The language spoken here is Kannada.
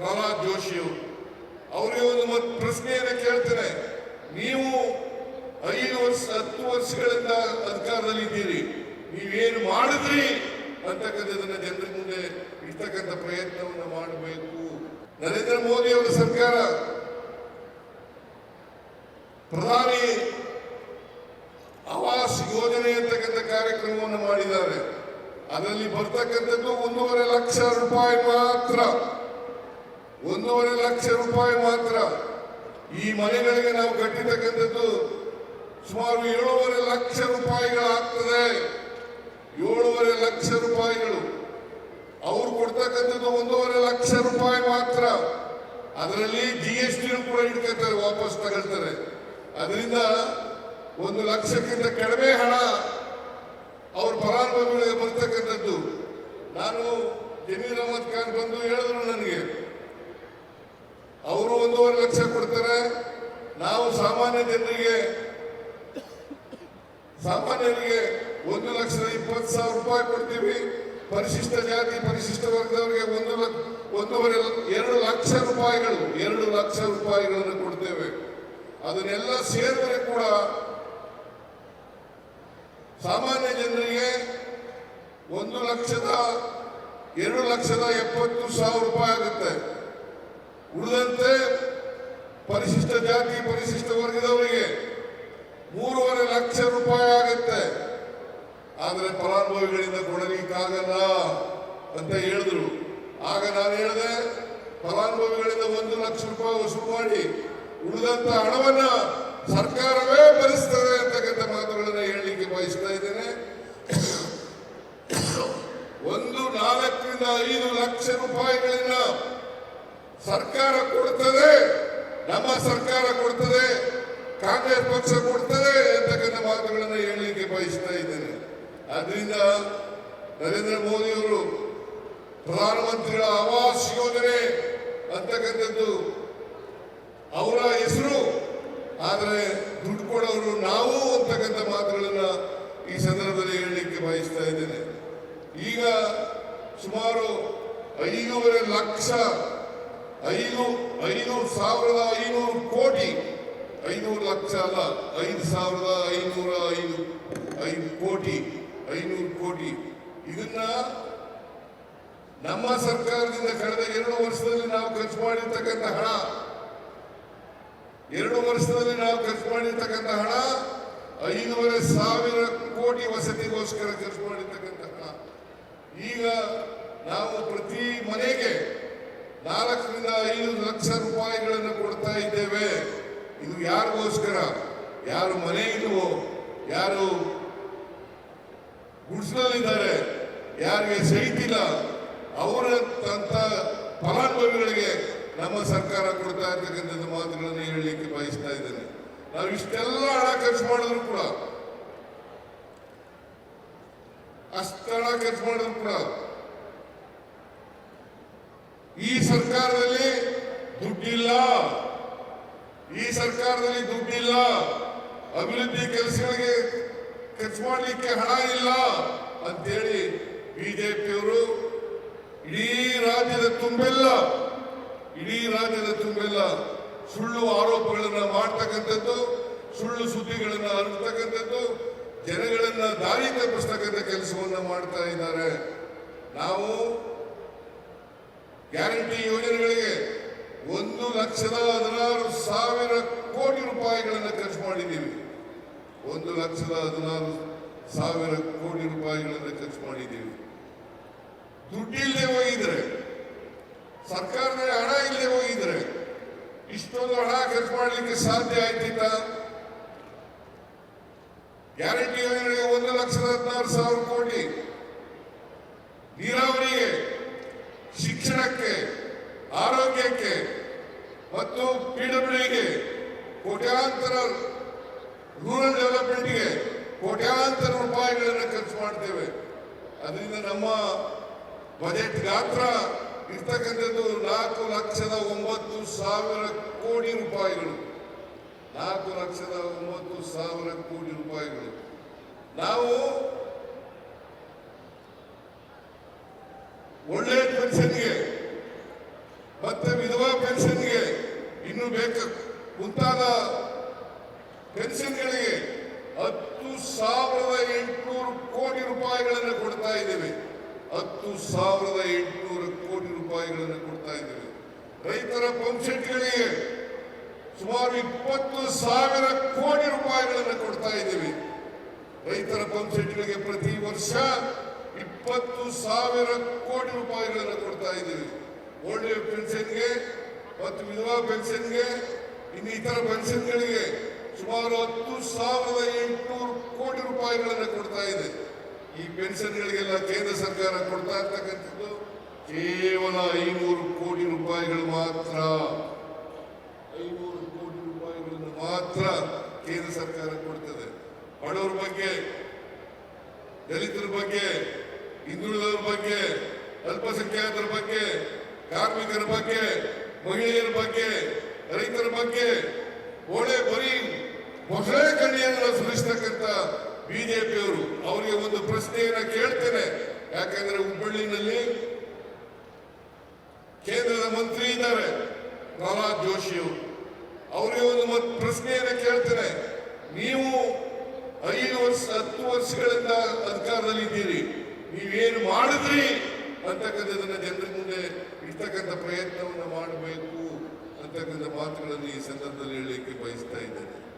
ಪ್ರಹ್ಲಾದ್ ಜೋಶಿಯವರು ಅವರಿಗೆ ಒಂದು ಮತ್ತು ಪ್ರಶ್ನೆಯನ್ನು ಕೇಳ್ತಾರೆ ನೀವು ಐದು ವರ್ಷ, ಹತ್ತು ವರ್ಷಗಳಿಂದ ಅಧಿಕಾರದಲ್ಲಿ ಇದ್ದೀರಿ. ನೀವೇನು ಮಾಡಿದ್ರಿ ಅಂತಕ್ಕಂಥದ್ದನ್ನ ಜನರ ಮುಂದೆ ಇರ್ತಕ್ಕಂಥ ಪ್ರಯತ್ನವನ್ನು ಮಾಡಬೇಕು. ನರೇಂದ್ರ ಮೋದಿ ಅವರ ಸರ್ಕಾರ ಪ್ರಧಾನಿ ಆವಾಸ್ ಯೋಜನೆ ಅಂತಕ್ಕಂಥ ಕಾರ್ಯಕ್ರಮವನ್ನು ಮಾಡಿದ್ದಾರೆ. ಅದರಲ್ಲಿ ಬರ್ತಕ್ಕಂಥದ್ದು ಒಂದೂವರೆ ಲಕ್ಷ ರೂಪಾಯಿ ಮಾತ್ರ. ಒಂದೂವರೆ ಲಕ್ಷ ರೂಪಾಯಿ ಮಾತ್ರ ಈ ಮನೆಗಳಿಗೆ ನಾವು ಕಟ್ಟಿರ್ತಕ್ಕಂಥದ್ದು ಸುಮಾರು ಏಳೂವರೆ ಲಕ್ಷ ರೂಪಾಯಿಗಳಾಗ್ತದೆ. ಏಳೂವರೆ ಲಕ್ಷ ರೂಪಾಯಿಗಳು. ಅವ್ರು ಕೊಡ್ತಕ್ಕಂಥದ್ದು ಒಂದೂವರೆ ಲಕ್ಷ ರೂಪಾಯಿ ಮಾತ್ರ. ಅದರಲ್ಲಿ ಜಿ ಎಸ್ ಟಿ ಕೂಡ ಇಟ್ಕೊಳ್ತಾರೆ ವಾಪಸ್ ತಗೊಳ್ತಾರೆ. ಅದರಿಂದ ಒಂದು ಲಕ್ಷಕ್ಕಿಂತ ಕಡಿಮೆ ಹಣ ಅವ್ರ ಫಲಾನುಭವಿಗಳಿಗೆ ಬರ್ತಕ್ಕಂಥದ್ದು. ನಾನು ಜಮೀರ್ ಅಹಮದ್ ಖಾನ್ ಬಂದು ಹೇಳಿದ್ರು ನನಗೆ ಅವರು ಒಂದೂವರೆ ಲಕ್ಷ ಕೊಡ್ತಾರೆ ನಾವು ಸಾಮಾನ್ಯ ಜನರಿಗೆ ಸಾಮಾನ್ಯರಿಗೆ ಒಂದು ಲಕ್ಷದ ಇಪ್ಪತ್ತು ಸಾವಿರ ರೂಪಾಯಿ ಕೊಡ್ತೀವಿ. ಪರಿಶಿಷ್ಟ ಜಾತಿ, ಪರಿಶಿಷ್ಟ ವರ್ಗದವರಿಗೆ ಒಂದು ಲಕ್ಷ, ಒಂದೂವರೆ ಎರಡು ಲಕ್ಷ ರೂಪಾಯಿಗಳು, ಎರಡು ಲಕ್ಷ ರೂಪಾಯಿಗಳನ್ನು ಕೊಡ್ತೇವೆ. ಅದನ್ನೆಲ್ಲ ಸೇರಿದ್ರೆ ಕೂಡ ಸಾಮಾನ್ಯ ಜನರಿಗೆ ಒಂದು ಲಕ್ಷದ, ಎರಡು ಲಕ್ಷದ ಎಪ್ಪತ್ತು ಸಾವಿರ ರೂಪಾಯಿ ಆಗುತ್ತೆ. ಉಳಿದಂತೆ ಪರಿಶಿಷ್ಟ ಜಾತಿ, ಪರಿಶಿಷ್ಟ ವರ್ಗದವರಿಗೆ ಮೂರುವರೆ ಲಕ್ಷ ರೂಪಾಯಿ ಆಗುತ್ತೆ. ಆದರೆ ಫಲಾನುಭವಿಗಳಿಂದ ಕೊಡಲಿಕ್ಕಾಗಲ್ಲ ಅಂತ ಹೇಳಿದ್ರು. ಆಗ ನಾನು ಹೇಳಿದೆ, ಫಲಾನುಭವಿಗಳಿಂದ ಒಂದು ಲಕ್ಷ ರೂಪಾಯಿ ವಸೂಲು ಮಾಡಿ, ಉಳಿದಂತ ಹಣವನ್ನ ಸರ್ಕಾರವೇ ಭರಿಸ್ತದೆ ಅಂತಕ್ಕಂಥ ಮಾತುಗಳನ್ನ ಹೇಳಲಿಕ್ಕೆ ಬಯಸ್ತಾ ಇದ್ದೇನೆ. ಒಂದು ನಾಲ್ಕರಿಂದ ಐದು ಲಕ್ಷ ರೂಪಾಯಿಗಳನ್ನ ಸರ್ಕಾರ ಕೊಡ್ತದೆ, ನಮ್ಮ ಸರ್ಕಾರ ಕೊಡ್ತದೆ, ಕಾಂಗ್ರೆಸ್ ಪಕ್ಷ ಕೊಡ್ತದೆ ಮಾತುಗಳನ್ನು ಹೇಳಲಿಕ್ಕೆ ಬಯಸ್ತಾ ಇದ್ದೇನೆ. ಆದ್ರಿಂದ ನರೇಂದ್ರ ಮೋದಿಯವರು ಪ್ರಧಾನಮಂತ್ರಿಗಳ ಆವಾಸ್ ಯೋಜನೆ ಅಂತಕ್ಕಂಥದ್ದು ಅವರ ಹೆಸರು, ಆದರೆ ದುಡ್ಡು ಕೊಡೋರು ನಾವು ಅಂತಕ್ಕಂಥ ಮಾತುಗಳನ್ನು ಈ ಸಂದರ್ಭದಲ್ಲಿ ಹೇಳಲಿಕ್ಕೆ ಬಯಸ್ತಾ ಇದ್ದೇನೆ. ಈಗ ಸುಮಾರು ಐದೂವರೆ ಲಕ್ಷ, ಐದು ಐದು ಸಾವಿರದ ಐನೂರು ಕೋಟಿ ಐನೂರು ಲಕ್ಷ ಅಲ್ಲ, ಐದು ಸಾವಿರದ ಐನೂರ ಐದು ಐದು ಕೋಟಿ, ಐನೂರು ಕೋಟಿ. ಇದನ್ನ ನಮ್ಮ ಸರ್ಕಾರದಿಂದ ಕಳೆದ ಎರಡು ವರ್ಷದಲ್ಲಿ ನಾವು ಖರ್ಚು ಮಾಡಿರ್ತಕ್ಕಂಥ ಹಣ. ಎರಡು ವರ್ಷದಲ್ಲಿ ನಾವು ಖರ್ಚು ಮಾಡಿರ್ತಕ್ಕಂಥ ಹಣ, ಐದೂವರೆ ಸಾವಿರ ಕೋಟಿ ವಸತಿಗೋಸ್ಕರ ಖರ್ಚು ಮಾಡಿರ್ತಕ್ಕಂಥ ಹಣ. ಈಗ ನಾವು ಪ್ರತಿ ಮನೆಗೆ ನಾಲ್ಕರಿಂದ ಐದು ಲಕ್ಷ ರೂಪಾಯಿಗಳನ್ನು ಕೊಡ್ತಾ ಇದ್ದೇವೆ. ಇದು ಯಾರಿಗೋಸ್ಕರ? ಯಾರು ಮನೆ ಇಲ್ವೋ ಯಾರು ಗುಡ್ಸ್ನಲ್ಲಿದ್ದಾರೆ? ಯಾರಿಗೆ ಸಹಿತಿಲ್ಲ? ಅವರ ತಂತ ಫಲಾನುಭವಿಗಳಿಗೆ ನಮ್ಮ ಸರ್ಕಾರ ಕೊಡ್ತಾ ಇರ್ತಕ್ಕಂಥ ಮಾತುಗಳನ್ನು ಹೇಳಲಿಕ್ಕೆ ಬಯಸ್ತಾ ಇದ್ದೇನೆ. ನಾವು ಇಷ್ಟೆಲ್ಲ ಹಣ ಖರ್ಚು ಮಾಡಿದ್ರು ಕೂಡ, ಅಷ್ಟು ಹಣ ಖರ್ಚು ಮಾಡಿದ್ರು ಕೂಡ, ಈ ಸರ್ಕಾರದಲ್ಲಿ ದುಡ್ಡಿಲ್ಲ. ಈ ಸರ್ಕಾರದಲ್ಲಿ ದುಡ್ಡಿಲ್ಲ, ಅಭಿವೃದ್ಧಿ ಕೆಲಸಗಳಿಗೆ ಖರ್ಚು ಮಾಡಲಿಕ್ಕೆ ಹಣ ಇಲ್ಲ ಅಂತೇಳಿ ಬಿಜೆಪಿಯವರು ಇಡೀ ರಾಜ್ಯದ ತುಂಬೆಲ್ಲ, ಇಡೀ ರಾಜ್ಯದ ತುಂಬೆಲ್ಲ ಸುಳ್ಳು ಆರೋಪಗಳನ್ನು ಮಾಡ್ತಕ್ಕಂಥದ್ದು, ಸುಳ್ಳು ಸುದ್ದಿಗಳನ್ನ ಹರಡ್ತಕ್ಕಂಥದ್ದು, ಜನಗಳನ್ನ ದಾರಿ ತಪ್ಪಿಸ್ತಕ್ಕಂಥ ಕೆಲಸವನ್ನ ಮಾಡ್ತಾ ಇದ್ದಾರೆ. ನಾವು ಗ್ಯಾರಂಟಿ ಯೋಜನೆಗಳಿಗೆ ಒಂದು ಲಕ್ಷದ ಹದಿನಾರು ಸಾವಿರ ಕೋಟಿ ರೂಪಾಯಿಗಳನ್ನು ಖರ್ಚು ಮಾಡಿದ್ದೀವಿ. ಒಂದು ಲಕ್ಷದ ಹದಿನಾರು ಸಾವಿರ ಕೋಟಿ ರೂಪಾಯಿಗಳನ್ನು ಖರ್ಚು ಮಾಡಿದ್ದೀವಿ. ದುಡ್ಡಿಲ್ಲದೆ ಹೋಗಿದ್ರೆ, ಸರ್ಕಾರದಲ್ಲಿ ಹಣ ಇಲ್ಲದೆ ಹೋಗಿದ್ರೆ ಇಷ್ಟೊಂದು ಹಣ ಖರ್ಚು ಮಾಡಲಿಕ್ಕೆ ಸಾಧ್ಯ ಆಯ್ತಿತ್ತ? ಗ್ಯಾರಂಟಿ ಯೋಜನೆಗೆ ಒಂದು ಲಕ್ಷದ ಹದಿನಾರು ಸಾವಿರ ಕೋಟಿ. ನೀರಾವರಿಗೆ, ಶಿಕ್ಷಣಕ್ಕೆ ಆರೋಗ್ಯಕ್ಕೆ ಮತ್ತು ಪಿಡಬ್ಲ್ಯೂಗೆ ಕೋಟ್ಯಾಂತರ ರೂರಲ್ ಡೆವಲಪ್ಮೆಂಟ್ಗೆ ಕೋಟ್ಯಾಂತರ ರೂಪಾಯಿಗಳನ್ನು ಖರ್ಚು ಮಾಡ್ತೇವೆ. ಅದರಿಂದ ನಮ್ಮ ಬಜೆಟ್ ಗಾತ್ರ ಇರ್ತಕ್ಕಂಥದ್ದು ನಾಲ್ಕು ಲಕ್ಷದ ಒಂಬತ್ತು ಸಾವಿರ ಕೋಟಿ ರೂಪಾಯಿಗಳು. ನಾಲ್ಕು ಲಕ್ಷದ ಒಂಬತ್ತು ಸಾವಿರ ಕೋಟಿ ರೂಪಾಯಿಗಳು. ನಾವು ಒಳ್ಳೆ ಪೆನ್ಷನ್ಗೆ ಮತ್ತೆ ಮುಂತಾದ ಪೆನ್ಷನ್ಗಳಿಗೆ ಹತ್ತು ಸಾವಿರದ ಎಂಟುನೂರು ಕೋಟಿ ರೂಪಾಯಿಗಳನ್ನು ಕೊಡ್ತಾ ಇದ್ದೇವೆ. ಹತ್ತು ಸಾವಿರದ ಎಂಟುನೂರು ಕೋಟಿ ರೂಪಾಯಿಗಳನ್ನು ಕೊಡ್ತಾ ಇದ್ದೇವೆ. ರೈತರ ಪಂಪ್ಸೆಟ್ಗಳಿಗೆ ಸುಮಾರು ಇಪ್ಪತ್ತು ಸಾವಿರ ಕೋಟಿ ರೂಪಾಯಿಗಳನ್ನು ಕೊಡ್ತಾ ಇದ್ದೇವೆ. ರೈತರ ಪಂಪ್ಸೆಟ್ಗಳಿಗೆ ಪ್ರತಿ ವರ್ಷ ಇಪ್ಪತ್ತು ಸಾವಿರ ಕೋಟಿ ರೂಪಾಯಿಗಳನ್ನು ಕೊಡ್ತಾ ಇದ್ದೇವೆ. ಓಲ್ಡ್ ಏಜ್ ಪೆನ್ಷನ್ಗೆ ಮತ್ತು ವಿಧವಾ ಪೆನ್ಷನ್ಗೆ ಇನ್ನು ಇತರ ಪೆನ್ಷನ್ಗಳಿಗೆ ಸುಮಾರು ಹತ್ತು ಸಾವಿರದ ಎಂಟುನೂರು ಕೋಟಿ ರೂಪಾಯಿಗಳನ್ನು ಕೊಡ್ತಾ ಇದೆ. ಈ ಪೆನ್ಷನ್ಗಳಿಗೆಲ್ಲ ಕೇಂದ್ರ ಸರ್ಕಾರ ಕೊಡ್ತಾ ಇರ್ತಕ್ಕಂಥದ್ದು ಕೇವಲ ಐನೂರು ಕೋಟಿ ರೂಪಾಯಿಗಳು ಮಾತ್ರ. ಐನೂರು ಕೋಟಿ ರೂಪಾಯಿಗಳನ್ನು ಮಾತ್ರ ಕೇಂದ್ರ ಸರ್ಕಾರ ಕೊಡ್ತದೆ. ಬಡವರ ಬಗ್ಗೆ, ದಲಿತರ ಬಗ್ಗೆ, ಹಿಂದುಳಿದವರ ಬಗ್ಗೆ, ಅಲ್ಪಸಂಖ್ಯಾತರ ಬಗ್ಗೆ, ಕಾರ್ಮಿಕರ ಬಗ್ಗೆ, ಮಹಿಳೆಯರ ಬಗ್ಗೆ ರೈತರ ಬಗ್ಗೆ ಒಳ್ಳೆ ಬರೀ ಮೊಸಳೆ ಕಣ್ಣಿಯನ್ನು ಸುರಿಸ್ತಕ್ಕಂಥ ಬಿಜೆಪಿಯವರು ಅವರಿಗೆ ಒಂದು ಪ್ರಶ್ನೆಯನ್ನ ಕೇಳ್ತೇನೆ. ಯಾಕಂದ್ರೆ ಹುಬ್ಬಳ್ಳಿನಲ್ಲಿ ಕೇಂದ್ರದ ಮಂತ್ರಿ ಇದ್ದಾರೆ, ಪ್ರಹ್ಲಾದ್ ಜೋಶಿ ಅವರು. ಅವರಿಗೆ ಒಂದು ಪ್ರಶ್ನೆಯನ್ನ ಕೇಳ್ತೇನೆ. ನೀವು ಐದು ವರ್ಷ, ಹತ್ತು ವರ್ಷಗಳಿಂದ ಅಧಿಕಾರದಲ್ಲಿ ಇದ್ದೀರಿ. ನೀವೇನು ಮಾಡಿದ್ರಿ ಅಂತಕ್ಕಂಥದ್ದನ್ನ ಜನರ ಮುಂದೆ ಇರ್ತಕ್ಕಂಥ ಪ್ರಯತ್ನವನ್ನು ಮಾಡಬೇಕು. ಅಂತಕ್ಕಂಥ ಮಾತುಗಳನ್ನು ಈ ಸಂದರ್ಭದಲ್ಲಿ ಹೇಳಲಿಕ್ಕೆ ಬಯಸ್ತಾ ಇದ್ದೇನೆ.